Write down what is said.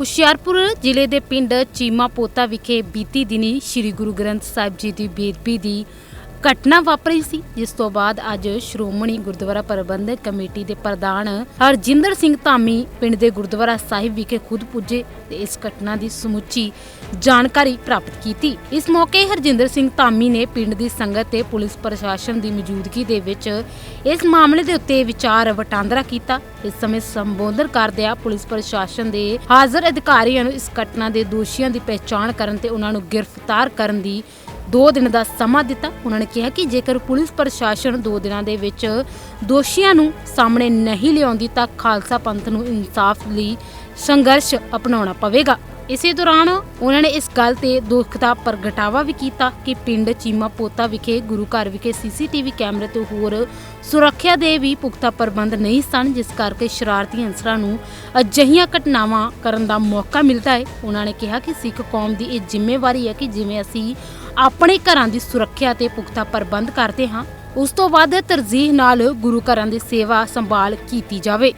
ਹੁਸ਼ਿਆਰਪੁਰ ਜ਼ਿਲ੍ਹੇ ਦੇ ਪਿੰਡ ਚੀਮਾ ਪੋਤਾ ਵਿਖੇ ਬੀਤੀ ਦਿਨੀ ਸ੍ਰੀ ਗੁਰੂ ਗ੍ਰੰਥ ਸਾਹਿਬ ਜੀ ਦੀ ਬੇਦਬੀ ਦੀ ਘਟਨਾ ਵਾਪਰੀ ਸੀ, ਜਿਸ ਤੋਂ ਬਾਅਦ ਅੱਜ ਸ਼੍ਰੋਮਣੀ ਗੁਰਦੁਆਰਾ ਪ੍ਰਬੰਧਕ ਕਮੇਟੀ ਦੇ ਪ੍ਰਧਾਨ ਹਰਜਿੰਦਰ ਸਿੰਘ ਧਾਮੀ ਪਿੰਡ ਦੇ ਗੁਰਦੁਆਰਾ ਸਾਹਿਬ ਵਿਖੇ ਖੁਦ ਪੁੱਜੇ ਤੇ ਇਸ ਘਟਨਾ ਦੀ ਸਮੁੱਚੀ ਜਾਣਕਾਰੀ ਪ੍ਰਾਪਤ ਕੀਤੀ। ਇਸ ਮੌਕੇ ਹਰਜਿੰਦਰ ਸਿੰਘ ਧਾਮੀ ਨੇ ਪਿੰਡ ਦੀ ਸੰਗਤ ਤੇ ਪੁਲਿਸ ਪ੍ਰਸ਼ਾਸਨ ਦੀ ਮੌਜੂਦਗੀ ਦੇ ਵਿੱਚ ਇਸ ਮਾਮਲੇ ਦੇ ਉੱਤੇ ਵਿਚਾਰ ਵਟਾਂਦਰਾ ਕੀਤਾ। ਇਸ ਸਮੇਂ ਸੰਬੋਧਨ ਕਰਦਿਆਂ ਪੁਲਿਸ ਪ੍ਰਸ਼ਾਸਨ ਦੇ ਹਾਜ਼ਰ ਅਧਿਕਾਰੀਆਂ ਨੂੰ ਇਸ ਘਟਨਾ ਦੇ ਦੋਸ਼ੀਆਂ ਦੀ ਪਹਿਚਾਣ ਕਰਨ ਤੇ ਉਹਨਾਂ ਨੂੰ ਗ੍ਰਿਫਤਾਰ ਕਰਨ ਦੀ 2 ਦਿਨ ਦਾ ਸਮਾਂ ਦਿੱਤਾ। ਉਹਨਾਂ ਨੇ ਕਿਹਾ ਕਿ ਜੇਕਰ ਪੁਲਿਸ ਪ੍ਰਸ਼ਾਸਨ 2 ਦਿਨਾਂ ਦੇ ਵਿੱਚ ਦੋਸ਼ੀਆਂ ਨੂੰ ਸਾਹਮਣੇ ਨਹੀਂ ਲਿਆਉਂਦੀ ਤਾਂ ਖਾਲਸਾ ਪੰਥ ਨੂੰ ਇਨਸਾਫ ਲਈ ਸੰਘਰਸ਼ ਅਪਣਾਉਣਾ ਪਵੇਗਾ। ਇਸੇ ਦੌਰਾਨ ਉਹਨਾਂ ਨੇ ਇਸ ਗੱਲ ਤੇ ਦੁੱਖ ਦਾ ਪ੍ਰਗਟਾਵਾ ਵੀ ਕੀਤਾ ਕਿ ਪਿੰਡ ਚੀਮਾ ਪੋਤਾ ਵਿਖੇ, ਗੁਰੂ ਘਰ ਵਿਖੇ ਸੀਸੀਟੀਵੀ ਕੈਮਰੇ ਤੇ ਹੋਰ ਸੁਰੱਖਿਆ ਦੇ ਵੀ ਪੁਖਤਾ ਪ੍ਰਬੰਧ ਨਹੀਂ ਸਨ, ਜਿਸ ਕਰਕੇ ਸ਼ਰਾਰਤੀ ਅਨਸਰਾਂ ਨੂੰ ਅਜਿਹੀਆਂ ਘਟਨਾਵਾਂ ਕਰਨ ਦਾ ਮੌਕਾ ਮਿਲਦਾ ਹੈ। ਉਹਨਾਂ ਨੇ ਕਿਹਾ ਕਿ ਸਿੱਖ ਕੌਮ ਦੀ ਇਹ ਜ਼ਿੰਮੇਵਾਰੀ ਹੈ ਕਿ ਜਿਵੇਂ ਅਸੀਂ ਆਪਣੇ ਘਰਾਂ ਦੀ ਸੁਰੱਖਿਆ ਤੇ ਪੁਖਤਾ ਪ੍ਰਬੰਧ ਕਰਦੇ ਹਾਂ। ਉਸ ਤੋਂ ਬਾਅਦ ਤਰਜੀਹ ਨਾਲ ਗੁਰੂ ਘਰਾਂ ਦੀ ਸੇਵਾ ਸੰਭਾਲ ਕੀਤੀ ਜਾਵੇ।